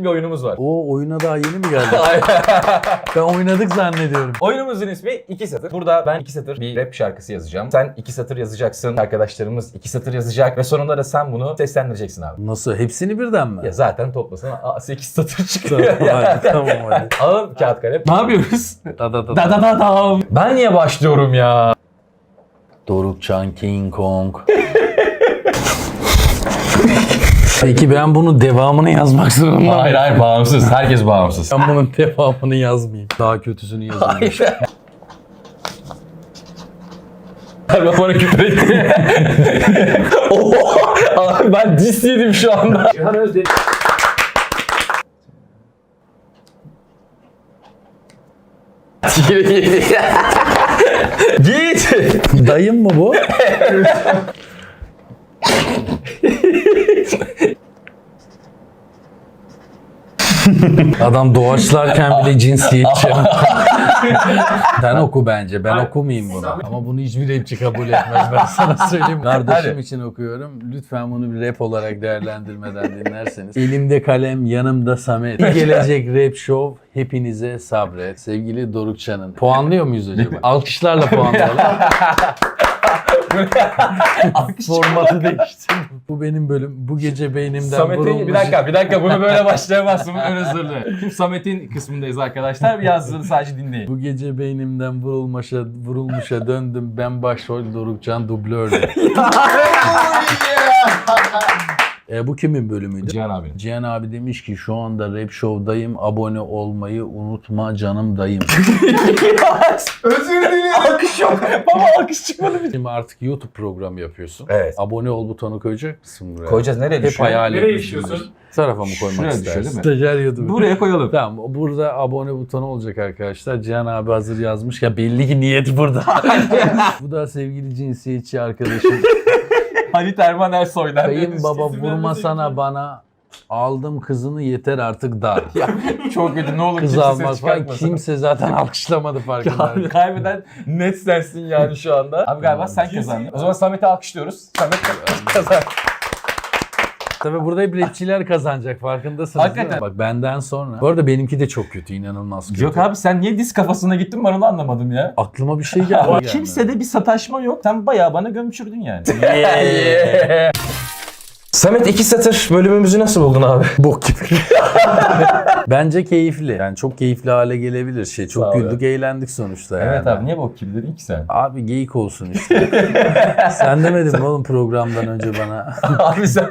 bir oyunumuz var. O oyuna daha yeni mi geldi? ben oynadık zannediyorum. Oyunumuzun ismi iki satır. Burada ben iki satır bir rap şarkısı yazacağım. Sen iki satır yazacaksın. Arkadaşlarımız iki satır yazacak. Ve sonunda da sen bunu seslendireceksin abi. Nasıl? Hepsini birden mi? Ya zaten toplasana 8 satır çıkıyor. Tamam ya. hadi. Tamam hadi. Alın kağıt kalem. Ne yapıyoruz? Da da da. Da da da. Ben niye başlıyorum ya? Dorukcan King Kong. Peki ben bunun devamını yazmak zorunda mıyım? Hayır hayır bağımsız. Herkes bağımsız. Ben bunun devamını yazmayayım. Daha kötüsünü yazayım. Hayır. Galiba bana küfür etti. Oha! Abi ben dis yedim şu anda. Cihan Özdemir. Git. Dayım mı bu? Adam doğaçlarken bile cinsiyetçi. Sen oku bence. Ben okumayayım bunu. Ama bunu hiçbir rapçi kabul etmez. Ben sana söyleyeyim. Kardeşim Hadi. için okuyorum. Lütfen bunu bir rap olarak değerlendirmeden dinlerseniz. Elimde kalem, yanımda Samet. Bir gelecek rap show. Hepinize sabret. Sevgili Dorukçan'ın. Puanlıyor muyuz acaba? Alkışlarla puanlayalım. Formatı değiştirdim. Bu benim bölüm. Bu gece beynimden Samet'in bir dakika bir dakika bunu böyle başlayamazsın ön. Şimdi Samet'in kısmındayız arkadaşlar. Bir yazdığını sadece dinleyin. Bu gece beynimden vurulmuşa, vurulmuşa döndüm. Ben başrol Dorukcan dublördüm. e, bu kimin bölümüydü? Cihan abi. Cihan abi demiş ki şu anda Rap Show'dayım. Abone olmayı unutma canım dayım. Özür dilerim. Alkış yok. Baba alkış çıkmadı bir. Şimdi artık YouTube programı yapıyorsun. Evet. Abone ol butonu koyacak mısın buraya? Koyacağız nereye Hep düşüyor? hayal Nereye istiyorsun? Tarafa mı koymak Şuraya düşüyor, istersin? değil Stajyer. Buraya koyalım. Tamam burada abone butonu olacak arkadaşlar. Cihan abi hazır yazmış. Ya belli ki niyet burada. Bu da sevgili cinsiyetçi arkadaşım. Halit Erman Ersoy'dan. Kayınbaba İzin vurmasana vermeyecek bana. Aldım kızını yeter artık dar. Ya, çok kötü ne olur Kız ses falan kimse zaten alkışlamadı farkında. kaybeden net sensin yani şu anda. Abi galiba sen kazandın. O zaman Samet'i alkışlıyoruz. Samet kazan. Tabii burada hep rapçiler kazanacak farkındasınız değil mi? Hakikaten. Bak benden sonra. Bu arada benimki de çok kötü inanılmaz kötü. Yok abi sen niye diz kafasına gittin ben onu anlamadım ya. Aklıma bir şey geldi. Kimsede bir sataşma yok. Sen bayağı bana gömçürdün yani. Samet iki satır bölümümüzü nasıl buldun abi? Bok gibi. Bence keyifli. Yani çok keyifli hale gelebilir şey. Çok güldük, eğlendik sonuçta yani. Evet abi niye bok gibi dedin ki sen? Abi geyik olsun işte. sen demedin mi oğlum programdan önce bana? abi sen...